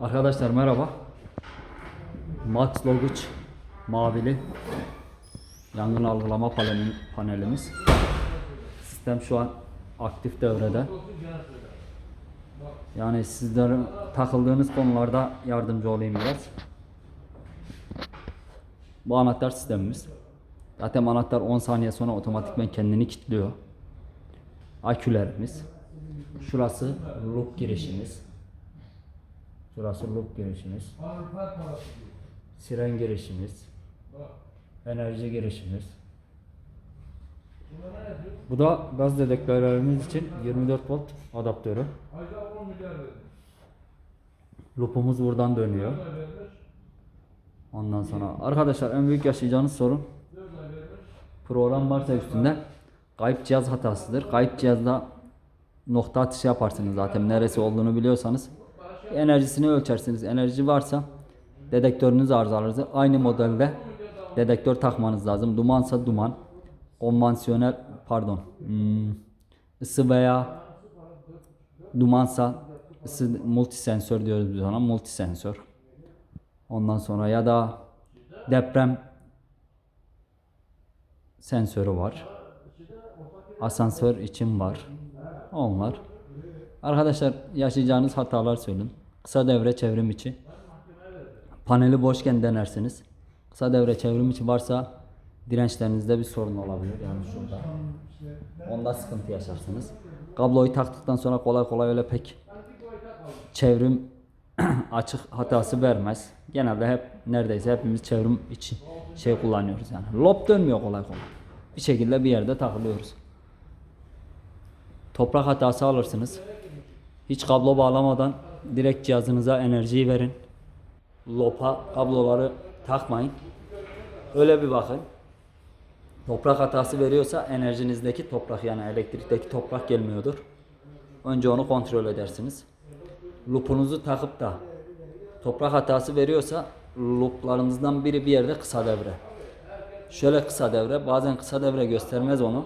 Arkadaşlar merhaba. Max Logich mavili yangın algılama paneli, panelimiz. Sistem şu an aktif devrede. Yani sizlerin takıldığınız konularda yardımcı olayım biraz. Bu anahtar sistemimiz. Zaten anahtar 10 saniye sonra otomatikman kendini kilitliyor. Akülerimiz. Şurası loop girişimiz. Şurası loop girişimiz. Siren girişimiz. Enerji girişimiz. Bu da gaz dedektörlerimiz için 24 volt adaptörü. Loop'umuz buradan dönüyor. Ondan sonra arkadaşlar en büyük yaşayacağınız sorun program varsa üstünde kayıp cihaz hatasıdır. Kayıp cihazda nokta atışı yaparsınız zaten neresi olduğunu biliyorsanız. Enerjisini ölçersiniz. Enerji varsa dedektörünüz arızalarsa aynı modelde dedektör takmanız lazım. Dumansa duman. Konvansiyonel pardon. Hmm, ısı veya dumansa ısı multisensör diyoruz biz ona. Multisensör. Ondan sonra ya da deprem sensörü var. Asansör için var. Onlar. Arkadaşlar yaşayacağınız hatalar söyleyin. Kısa devre çevrim içi. Paneli boşken denersiniz. Kısa devre çevrim içi varsa dirençlerinizde bir sorun olabilir. Yani şurada. Onda sıkıntı yaşarsınız. Kabloyu taktıktan sonra kolay kolay öyle pek çevrim açık hatası vermez. Genelde hep neredeyse hepimiz çevrim içi şey kullanıyoruz yani. Lob dönmüyor kolay kolay. Bir şekilde bir yerde takılıyoruz. Toprak hatası alırsınız. Hiç kablo bağlamadan direkt cihazınıza enerjiyi verin. Lopa kabloları takmayın. Öyle bir bakın. Toprak hatası veriyorsa enerjinizdeki toprak yani elektrikteki toprak gelmiyordur. Önce onu kontrol edersiniz. Lupunuzu takıp da toprak hatası veriyorsa luplarınızdan biri bir yerde kısa devre. Şöyle kısa devre bazen kısa devre göstermez onu.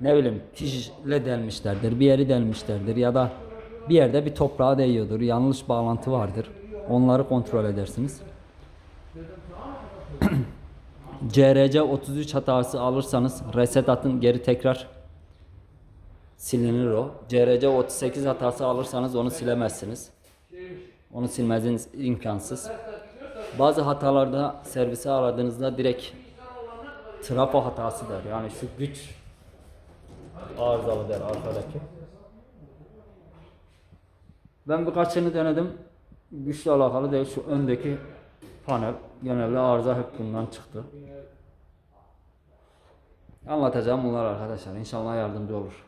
Ne bileyim fişle delmişlerdir bir yeri delmişlerdir ya da bir yerde bir toprağa değiyordur yanlış bağlantı vardır. Onları kontrol edersiniz. CRC 33 hatası alırsanız reset atın geri tekrar silinir o. CRC 38 hatası alırsanız onu silemezsiniz. Onu silmeniz imkansız. Bazı hatalarda servise aradığınızda direkt trafo hatası der. Yani şu güç arızalı der arkadaki. Ben birkaçını denedim. Güçle alakalı değil. Şu öndeki panel genelde arıza hep bundan çıktı. Anlatacağım bunlar arkadaşlar. İnşallah yardımcı olur.